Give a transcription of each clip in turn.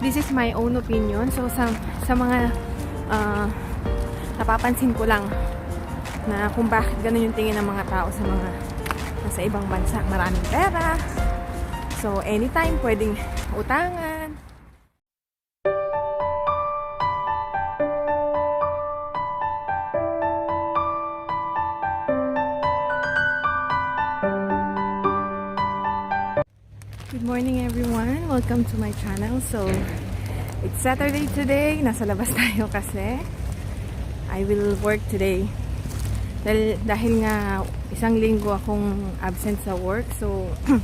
this is my own opinion. So, sa, sa mga ah, napapansin ko lang na kung bakit ganun yung tingin ng mga tao sa mga nasa ibang bansa. Maraming pera. So, anytime pwedeng utangan. Welcome to my channel. So, it's Saturday today. Nasa labas tayo kasi I will work today. Dahil, dahil nga isang linggo akong absent sa work. So,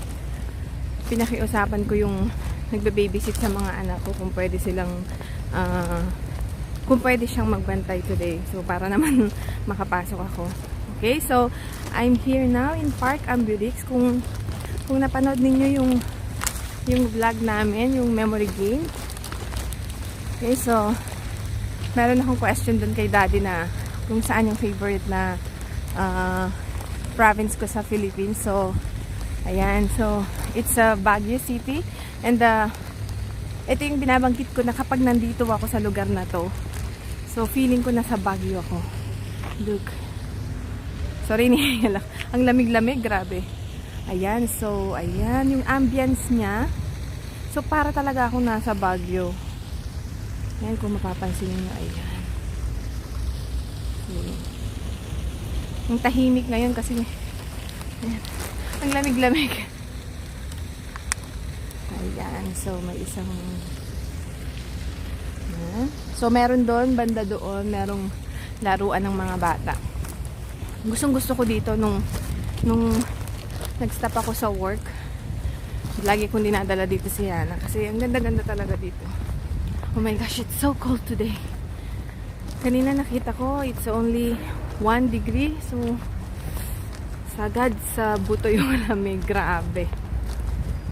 pinakiusapan ko yung nagbe-babysit sa mga anak ko kung pwede silang ah, kung pwede siyang magbantay today. So, para naman makapasok ako. Okay, so I'm here now in Park Ambulix. Kung kung napanood ninyo yung yung vlog namin, yung memory game. Okay, so meron akong question dun kay daddy na kung saan yung favorite na ah, province ko sa Philippines. So, ayan. So, it's a Baguio City. And uh, ito yung binabanggit ko na kapag nandito ako sa lugar na to, so feeling ko nasa Baguio ako. Look. Sorry, nihila. Ang lamig-lamig, grabe. Ayan, so, ayan, yung ambience niya. So, para talaga ako nasa Baguio. Ayan, kung mapapansin niyo, ayan. Okay. Ang tahimik ngayon kasi, ayan, ang lamig-lamig. Ayan, so, may isang, ayan. So, meron doon, banda doon, merong laruan ng mga bata. Gustong gusto ko dito nung, nung nag-stop ako sa work. Lagi kong dinadala dito si Yana kasi ang ganda-ganda talaga dito. Oh my gosh, it's so cold today. Kanina nakita ko, it's only 1 degree. So, sagad sa buto yung lamig. Grabe.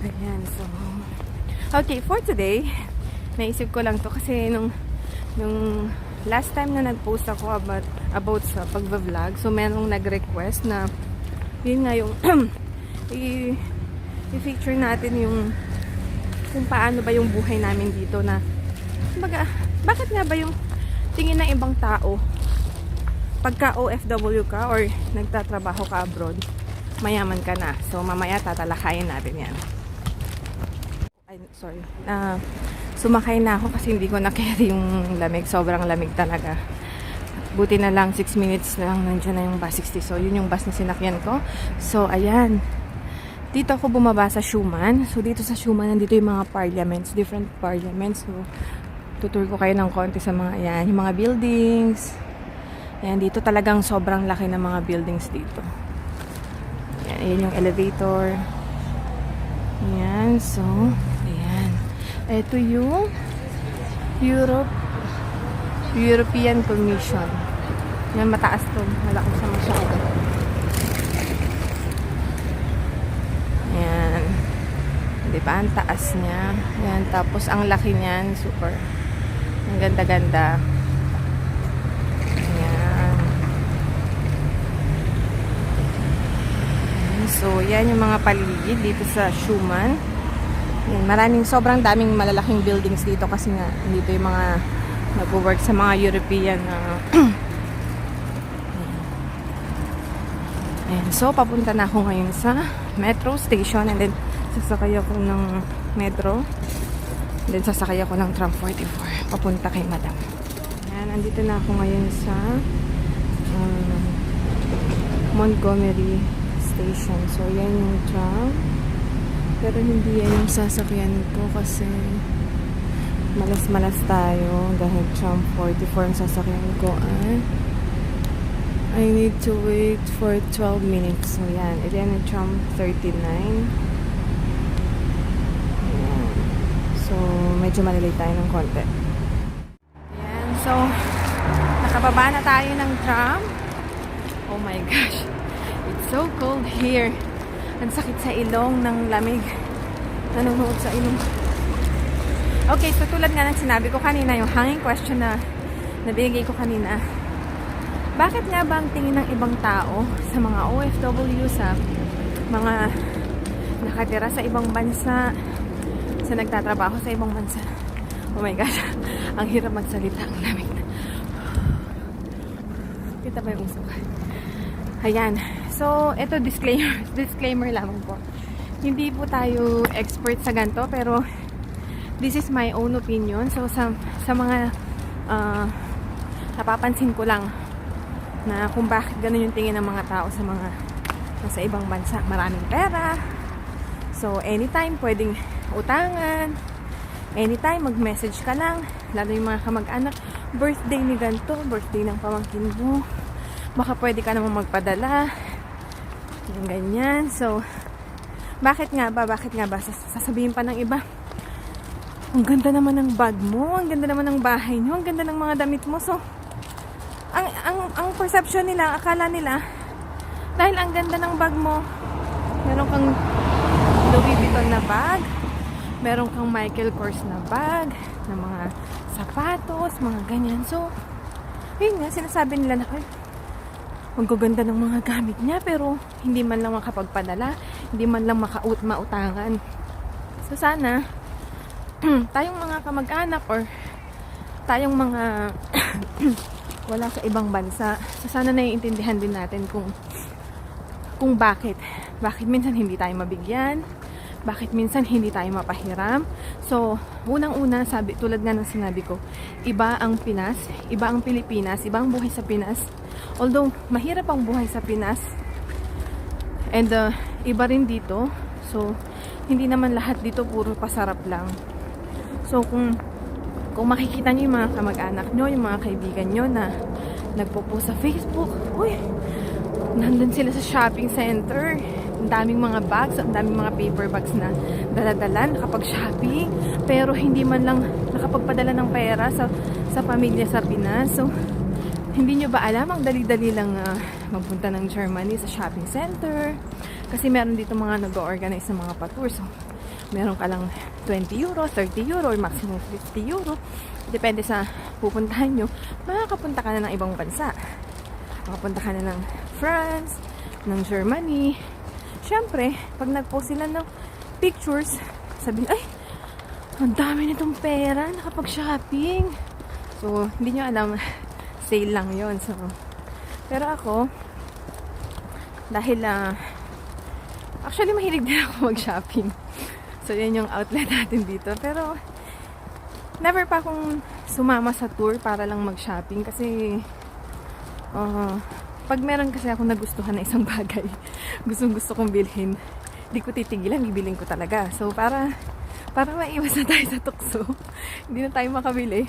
Ayan, so... Okay, for today, naisip ko lang to kasi nung, nung last time na nag-post ako about, about sa pagbablog, so merong nag-request na yun nga yung i-feature natin yung kung paano ba yung buhay namin dito na kumbaga, bakit nga ba yung tingin ng ibang tao pagka OFW ka or nagtatrabaho ka abroad mayaman ka na. So mamaya tatalakayin natin yan. Ay sorry. Na sumakay na ako kasi hindi ko na-carry yung lamig. Sobrang lamig talaga. Buti na lang 6 minutes na lang nandiyan na yung bus 60 so yun yung bus na sinakyan ko. So ayan dito ako bumaba sa Schumann so dito sa Schumann nandito yung mga parliaments different parliaments so tutur ko kayo ng konti sa mga ayan yung mga buildings ayan dito talagang sobrang laki ng mga buildings dito ayan, ayan yung elevator ayan so ayan ito yung Europe European Commission. Yan, mataas to. Malaki siya masyado. Yan. Di ba? Ang taas niya. Yan. Tapos, ang laki niyan. Super. Ang ganda-ganda. Yan. So, yan yung mga paligid dito sa Schumann. Yan. Maraming, sobrang daming malalaking buildings dito kasi nga, dito yung mga nag-work sa mga European na Ayan. So, papunta na ako ngayon sa metro station and then sasakay ako ng metro. And then sasakay ako ng tram 44 papunta kay madam. Ayan, andito na ako ngayon sa um, Montgomery station. So, yan yung tram. Pero hindi yan yung sasakyan ko kasi malas-malas tayo dahil tram 44 ang sasakyan ko ay I need to wait for 12 minutes. So, yan. Ito yung tram 39. Ayan. So, medyo malilate tayo ng konti. Ayan. So, nakababa na tayo ng tram. Oh my gosh. It's so cold here. Ang sakit sa ilong ng lamig. Nanonood sa ilong. Okay, so tulad nga ng sinabi ko kanina, yung hanging question na nabigay ko kanina, bakit nga ba ang tingin ng ibang tao sa mga OFW, sa mga nakatira sa ibang bansa, sa nagtatrabaho sa ibang bansa, Oh my gosh. Ang hirap magsalita. Ang lamig na. Kita ba yung usok? Ayan. So, ito disclaimer. Disclaimer lamang po. Hindi po tayo expert sa ganito, pero this is my own opinion. So, sa, sa mga ah, napapansin ko lang na kung bakit ganun yung tingin ng mga tao sa mga nasa ibang bansa. Maraming pera. So, anytime pwedeng utangan. Anytime mag-message ka lang. Lalo yung mga kamag-anak. Birthday ni ganito. Birthday ng pamangkin mo. Baka pwede ka naman magpadala. Yung ganyan. So, bakit nga ba? Bakit nga ba? Sas- Sasabihin pa ng iba. Ang ganda naman ng bag mo. Ang ganda naman ng bahay nyo. Ang ganda ng mga damit mo. So, ang, ang, ang perception nila, akala nila, dahil ang ganda ng bag mo, meron kang Louis Vuitton na bag, meron kang Michael Kors na bag, na mga sapatos, mga ganyan. So, yun nga, sinasabi nila na, ay, ang gaganda ng mga gamit niya, pero hindi man lang makapagpadala, hindi man lang makaut mautangan. So, sana, tayong mga kamag-anak or tayong mga wala sa ibang bansa, so sana naiintindihan din natin kung kung bakit. Bakit minsan hindi tayo mabigyan? Bakit minsan hindi tayo mapahiram? So, unang-una, sabi, tulad nga ng sinabi ko, iba ang Pinas, iba ang Pilipinas, iba ang buhay sa Pinas. Although, mahirap ang buhay sa Pinas. And, uh, iba rin dito. So, hindi naman lahat dito puro pasarap lang. So, kung kung makikita niyo yung mga kamag-anak nyo, yung mga kaibigan nyo na nagpo-post sa Facebook, uy, nandun sila sa shopping center. Ang daming mga bags, ang daming mga paper bags na daladala, nakapag-shopping. Pero hindi man lang nakapagpadala ng pera sa, sa pamilya sa Pinas. So, hindi nyo ba alam, ang dali-dali lang ah, magpunta ng Germany sa shopping center. Kasi meron dito mga nag-organize ng mga pa-tour. So, meron ka lang 20 euro, 30 euro, or maximum 50 euro. Depende sa pupuntahan nyo. Makakapunta ka na ng ibang bansa. Makapunta ka na ng France, ng Germany. Siyempre, pag nag-post sila ng pictures, sabihin, ay, ang dami nitong pera, nakapag-shopping. So, hindi nyo alam, sale lang yon So, pero ako, dahil, ah, actually, mahilig din ako mag-shopping. So, yun yung outlet natin dito. Pero, never pa akong sumama sa tour para lang mag-shopping kasi, uh, pag meron kasi ako nagustuhan na isang bagay, gustong gusto kong bilhin, di ko titigilan, bibiling ko talaga. So, para, para maiwas na tayo sa tukso, hindi na tayo makabili.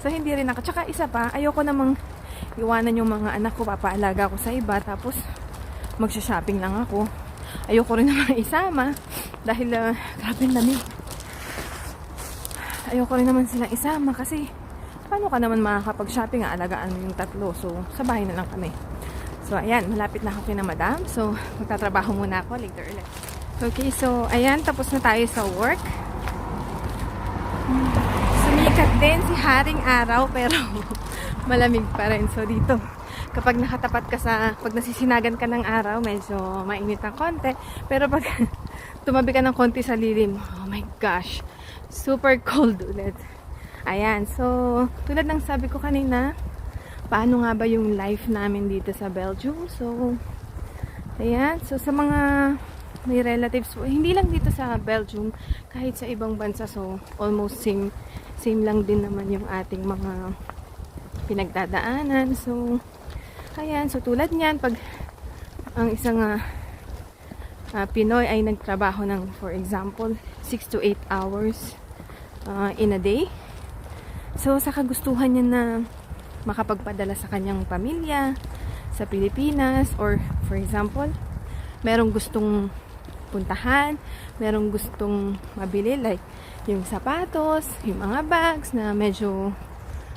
So, hindi rin ako. Tsaka isa pa, ayoko namang iwanan yung mga anak ko, papaalaga ko sa iba, tapos magsha-shopping lang ako. Ayoko rin naman isama dahil uh, grabe ang lamig. Ayoko rin naman silang isama kasi paano ka naman makakapag-shopping alagaan mo yung tatlo. So, sa bahay na lang kami. So, ayan, malapit na ako kina madam. So, magtatrabaho muna ako later ulit. Okay, so, ayan, tapos na tayo sa work. Sumikat din si Haring Araw pero malamig pa rin. So, dito, kapag nakatapat ka sa, pag nasisinagan ka ng araw, medyo mainit ang konti. Pero pag tumabi ka ng konti sa lilim, oh my gosh, super cold ulit. Ayan, so, tulad ng sabi ko kanina, paano nga ba yung life namin dito sa Belgium? So, ayan, so sa mga may relatives, hindi lang dito sa Belgium, kahit sa ibang bansa, so almost same, same lang din naman yung ating mga pinagdadaanan. So, ayan, so tulad niyan, pag ang isang ah, ah, Pinoy ay nagtrabaho ng, for example, 6 to 8 hours ah, in a day. So, sa kagustuhan niya na makapagpadala sa kanyang pamilya sa Pilipinas or for example, merong gustong puntahan, merong gustong mabili like yung sapatos, yung mga bags na medyo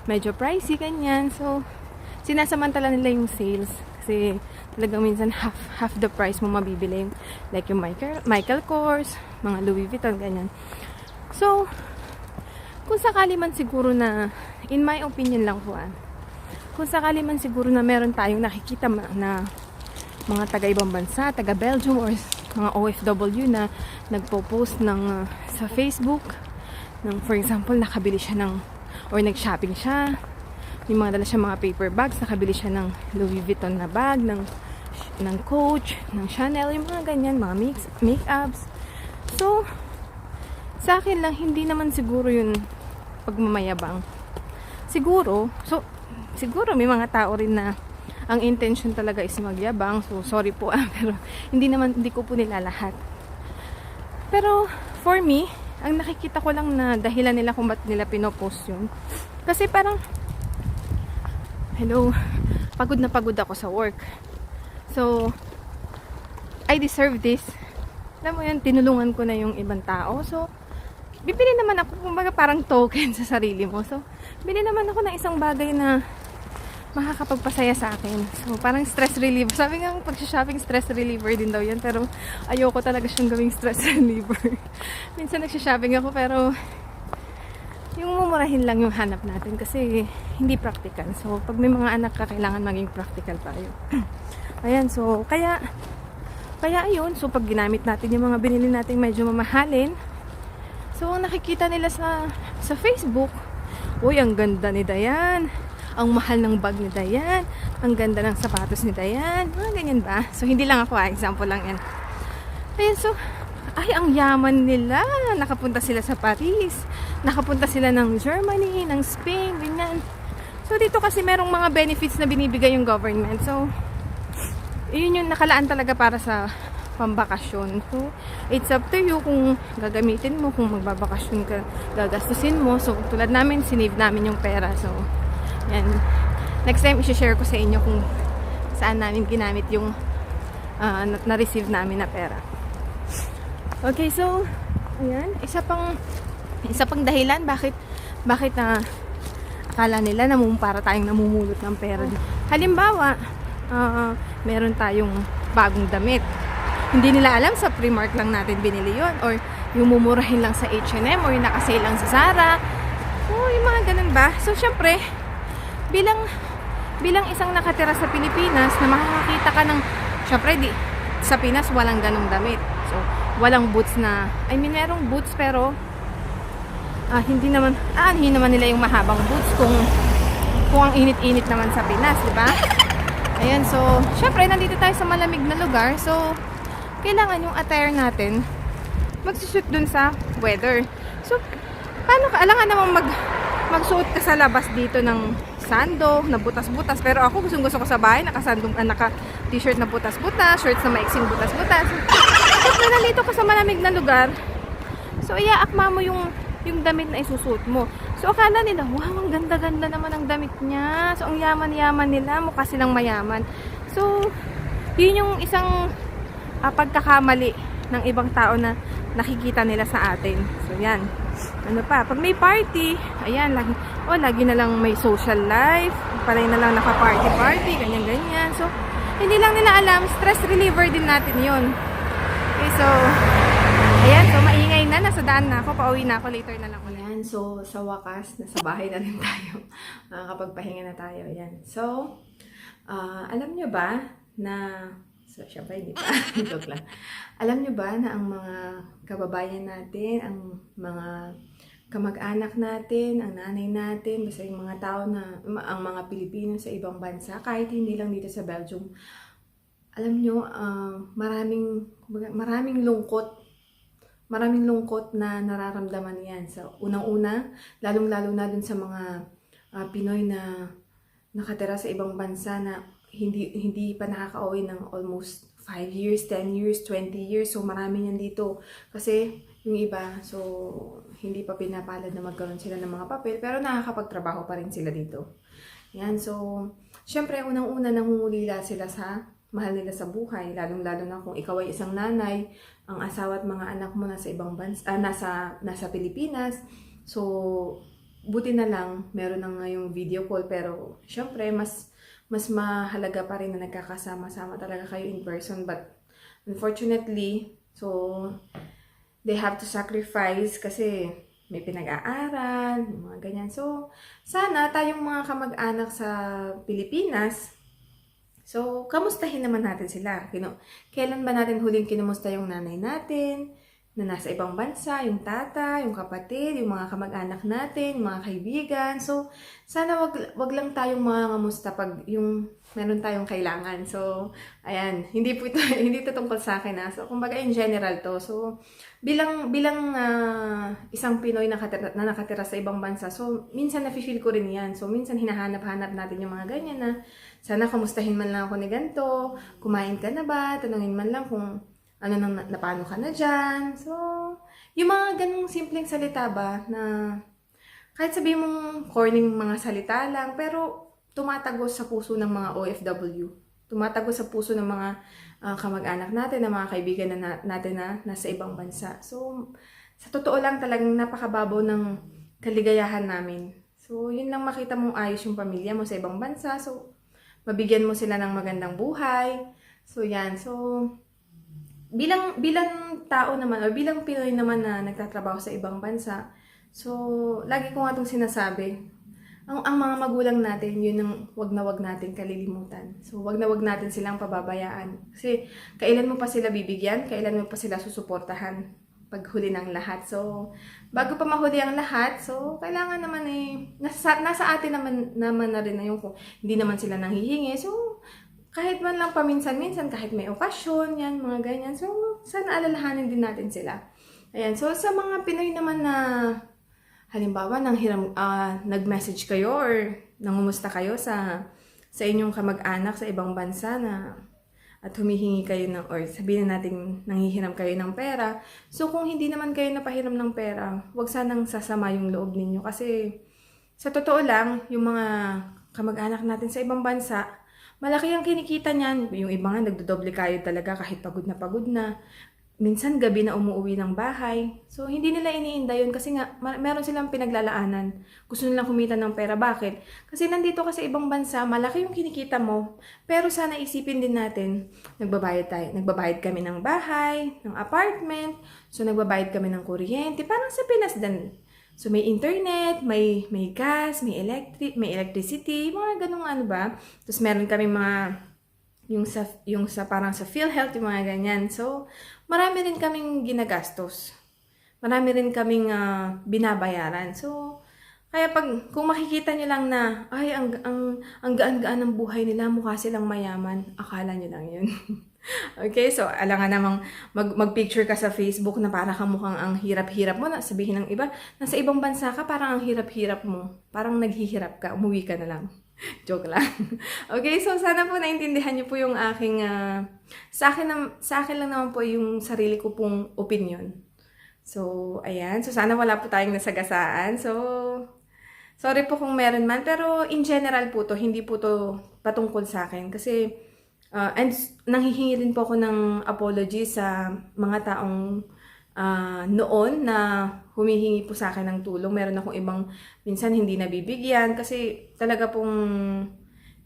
medyo pricey ganyan. So, sinasamantala nila yung sales kasi talagang minsan half half the price mo mabibili like yung Michael, Michael Kors, mga Louis Vuitton ganyan. So, kung sakali man siguro na in my opinion lang po ah, kung sakali man siguro na meron tayong nakikita na mga taga ibang bansa, taga Belgium or mga OFW na nagpo-post ng uh, sa Facebook ng, for example, nakabili siya ng, or nag-shopping siya, may mga dala siya mga paper bags, nakabili siya ng Louis Vuitton na bag, ng, ng Coach, ng Chanel, yung mga ganyan, mga mix, make-ups. So, sa akin lang, hindi naman siguro yun pagmamayabang. Siguro, so, siguro may mga tao rin na ang intention talaga is magyabang. So, sorry po ah, pero hindi naman, hindi ko po nila lahat. Pero, for me, ang nakikita ko lang na dahilan nila kung ba't nila pinopost yun. Kasi parang, hello, pagod na pagod ako sa work. So, I deserve this. Alam mo yun, tinulungan ko na yung ibang tao. So, bibili naman ako, kumbaga parang token sa sarili mo. So, bili naman ako ng isang bagay na makakapagpasaya sa akin. So, parang stress reliever. Sabi nga, pag-shopping, stress reliever din daw yan. Pero, ayoko talaga siyang gawing stress reliever. Minsan nagsha-shopping ako, pero yung mumurahin lang yung hanap natin kasi hindi practical. So, pag may mga anak ka, kailangan maging practical tayo. Ayan, so, kaya, kaya ayun, so pag ginamit natin yung mga binili natin medyo mamahalin, so ang nakikita nila sa, sa Facebook, uy, ang ganda ni Dayan, ang mahal ng bag ni Dayan, ang ganda ng sapatos ni Dayan, mga ganyan ba? So, hindi lang ako, ah, example lang yan. Ayan, so, ay, ang yaman nila. Nakapunta sila sa Paris. Nakapunta sila ng Germany, ng Spain, ganyan. So, dito kasi merong mga benefits na binibigay yung government. So, yun yung nakalaan talaga para sa pambakasyon. So, it's up to you kung gagamitin mo, kung magbabakasyon ka, gagastusin mo. So, tulad namin, sinave namin yung pera. So, yan. Next time, isi-share ko sa inyo kung saan namin ginamit yung na- na-receive namin na pera. Okay, so, ayan, isa pang isa pang dahilan bakit bakit na akala nila na mum- para tayong namumulot ng pera. Halimbawa, ah, meron tayong bagong damit. Hindi nila alam sa Primark lang natin binili yon or yung mumurahin lang sa H&M or yung nakasale lang sa Zara. So, yung mga ganun ba? So, syempre, bilang bilang isang nakatira sa Pilipinas na makakakita ka ng syempre di sa Pinas walang ganong damit. So, walang boots na I mean merong boots pero ah, hindi naman aanhin naman nila yung mahabang boots kung kung ang init-init naman sa Pinas, di ba? Ayan, so, syempre, nandito tayo sa malamig na lugar. So, kailangan yung attire natin magsusuit dun sa weather. So, paano ka? Alangan namang mag, magsuot ka sa labas dito ng sando, na butas-butas. Pero ako, gustong gusto ko sa bahay, nakasandong, ah, naka t-shirt na butas-butas, shorts na maiksing butas-butas. Siyempre, nandito ka sa malamig na lugar. So, iaakma mo yung yung damit na isusuot mo. So, akala nila, wow, ang ganda-ganda naman ang damit niya. So, ang yaman-yaman nila, mukha silang mayaman. So, yun yung isang ah, pagkakamali ng ibang tao na nakikita nila sa atin. So, yan. Ano pa, pag may party, ayan, lagi, oh, lagi na lang may social life, palay na lang naka-party-party, ganyan-ganyan. So, hindi lang nila alam, stress reliever din natin yon Okay, so, ayan, so maingay na, nasa daan na ako, pauwi na ako, later na lang ulit. Ayan, so, sa wakas, nasa bahay na rin tayo. Makakapagpahinga na tayo, ayan. So, ah, alam nyo ba na So, syempre, hindi pa. Joke lang. Alam nyo ba na ang mga kababayan natin, ang mga kamag-anak natin, ang nanay natin, basta yung mga tao na, ang mga Pilipino sa ibang bansa, kahit hindi lang dito sa Belgium, alam nyo, ah, maraming, maraming lungkot maraming lungkot na nararamdaman yan. So, unang-una, lalong-lalo na dun sa mga ah, Pinoy na nakatira sa ibang bansa na hindi hindi pa nakaka-uwi ng almost 5 years, 10 years, 20 years. So, marami yan dito. Kasi, yung iba, so, hindi pa pinapalad na magkaroon sila ng mga papel, pero nakakapagtrabaho pa rin sila dito. Yan, so, syempre, unang-una, nangungulila sila sa mahal nila sa buhay, lalong-lalo na kung ikaw ay isang nanay, ang asawa at mga anak mo nasa ibang bansa, ah, nasa, nasa Pilipinas. So, buti na lang, meron na ngayong video call, pero syempre, mas mas mahalaga pa rin na nagkakasama-sama talaga kayo in person. But, unfortunately, so, they have to sacrifice kasi may pinag-aaral, mga ganyan. So, sana tayong mga kamag-anak sa Pilipinas, so, kamustahin naman natin sila. Kino, kailan ba natin huling kinumusta yung nanay natin, na nasa ibang bansa, yung tata, yung kapatid, yung mga kamag-anak natin, yung mga kaibigan. So, sana wag, wag lang tayong mga ngamusta pag yung meron tayong kailangan. So, ayan, hindi po ito, hindi ito tungkol sa akin na. So, kumbaga in general to. So, bilang bilang ah, isang Pinoy na nakatira, na nakatira sa ibang bansa, so minsan nafe-feel ko rin 'yan. So minsan hinahanap-hanap natin yung mga ganyan na sana kumustahin man lang ako ni ganto, kumain ka na ba, tanungin man lang kung ano nang na, paano ka na diyan. So, yung mga ganung simpleng salita ba na kahit sabihin mong corning mga salita lang, pero tumatagos sa puso ng mga OFW. Tumatagos sa puso ng mga ah, kamag-anak natin, ng mga kaibigan na- natin na nasa ibang bansa. So, sa totoo lang talagang napakababaw ng kaligayahan namin. So, yun lang makita mong ayos yung pamilya mo sa ibang bansa. So, mabigyan mo sila ng magandang buhay. So, yan. So, bilang bilang tao naman or bilang Pinoy naman na nagtatrabaho sa ibang bansa, so lagi ko nga itong sinasabi, ang, ang mga magulang natin, yun ang wag na wag natin kalilimutan. So wag na wag natin silang pababayaan. Kasi kailan mo pa sila bibigyan, kailan mo pa sila susuportahan pag huli ng lahat. So, bago pa mahuli ang lahat, so, kailangan naman eh, nasa, nasa atin naman, naman na rin na yung kung hindi naman sila nanghihingi. So, kahit man lang paminsan-minsan, kahit may okasyon, yan, mga ganyan. So, sana alalahanin din natin sila. Ayan, so sa mga Pinoy naman na halimbawa nang hiram ah, nag-message kayo or nangumusta kayo sa sa inyong kamag-anak sa ibang bansa na at humihingi kayo ng or sabihin na natin nanghihiram kayo ng pera. So kung hindi naman kayo napahiram ng pera, wag sanang sasama yung loob ninyo kasi sa totoo lang, yung mga kamag-anak natin sa ibang bansa, malaki ang kinikita niyan. Yung iba nga nagdodoble kayo talaga kahit pagod na pagod na. Minsan gabi na umuwi ng bahay. So hindi nila iniinda yun kasi nga meron silang pinaglalaanan. Gusto nilang kumita ng pera. Bakit? Kasi nandito ka sa ibang bansa, malaki yung kinikita mo. Pero sana isipin din natin, nagbabayad tayo. Nagbabayad kami ng bahay, ng apartment. So nagbabayad kami ng kuryente. Parang sa Pinas din. So may internet, may may gas, may electric, may electricity, mga ganung ano ba. Tapos meron kami mga yung sa yung sa parang sa PhilHealth yung mga ganyan. So marami rin kaming ginagastos. Marami rin kaming ah, binabayaran. So kaya pag kung makikita niyo lang na ay ang ang ang gaan-gaan ng buhay nila, mukha silang mayaman, akala niyo lang 'yun. okay, so alam nga namang mag, mag-picture ka sa Facebook na para kang mukhang ang hirap-hirap mo, na sabihin ng iba, nasa ibang bansa ka, parang ang hirap-hirap mo. Parang naghihirap ka, umuwi ka na lang. Joke lang. okay, so sana po naintindihan niyo po yung aking, ah, sa, akin nam- sa akin lang naman po yung sarili ko pong opinion. So, ayan. So, sana wala po tayong nasagasaan. So, sorry po kung meron man. Pero, in general po to, hindi po to patungkol sa akin. Kasi, Uh, and nanghihingi rin po ako ng apology sa mga taong ah, noon na humihingi po sa akin ng tulong. Meron akong ibang minsan hindi nabibigyan kasi talaga pong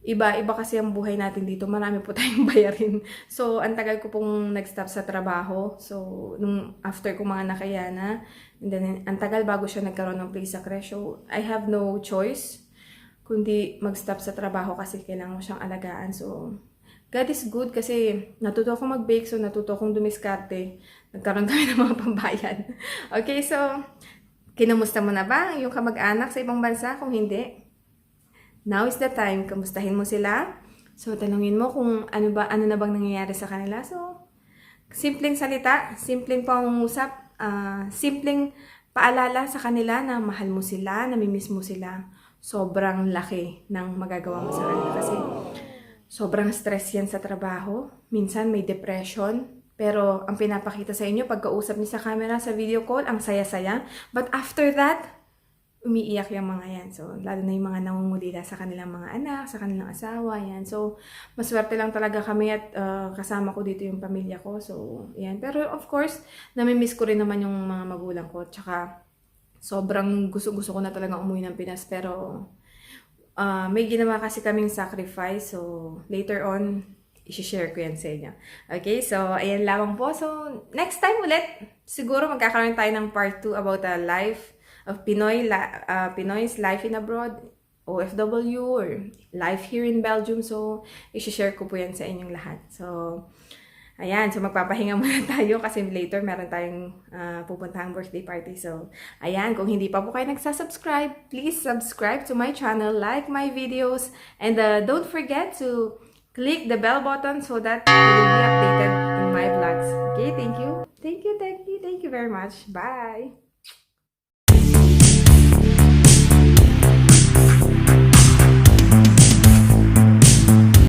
iba, iba kasi ang buhay natin dito. Marami po tayong bayarin. So, ang tagal ko pong nag-stop sa trabaho. So, nung after ko mga nakayana, and then ang tagal bago siya nagkaroon ng place sa crash. So, I have no choice kundi mag-stop sa trabaho kasi kailangan ko siyang alagaan. So, God is good kasi natuto akong mag-bake, so natuto akong dumiskarte. Nagkaroon kami ng mga pambayan. Okay, so, kinamusta mo na ba yung kamag-anak sa ibang bansa? Kung hindi, now is the time. Kamustahin mo sila. So, tanungin mo kung ano ba, ano na bang nangyayari sa kanila. So, simpleng salita, simpleng pangungusap, ah, simpleng paalala sa kanila na mahal mo sila, namimiss mo sila. Sobrang laki ng magagawa mo sa kanila kasi sobrang stress yan sa trabaho. Minsan may depression. Pero ang pinapakita sa inyo, pagkausap niyo sa camera, sa video call, ang saya-saya. But after that, umiiyak yung mga yan. So, lalo na yung mga nangungulila sa kanilang mga anak, sa kanilang asawa, yan. So, maswerte lang talaga kami at uh, kasama ko dito yung pamilya ko. So, yan. Pero of course, namimiss ko rin naman yung mga magulang ko. Tsaka, sobrang gusto-gusto ko na talaga umuwi ng Pinas. Pero, Ah, may ginawa kasi kaming sacrifice. So, later on, isi-share ko yan sa inyo. Okay, so, ayan lamang po. So, next time ulit, siguro magkakaroon tayo ng part 2 about the life of Pinoy, ah, Pinoy's life in abroad, OFW, or life here in Belgium. So, isi-share ko po yan sa inyong lahat. So, Ayan, so magpapahinga muna tayo kasi later meron tayong ah, pupuntahang birthday party. So, ayan, kung hindi pa po kayo nagsasubscribe, please subscribe to my channel, like my videos, and uh, don't forget to click the bell button so that you will be updated in my vlogs. Okay, thank you. Thank you, thank you, thank you very much. Bye!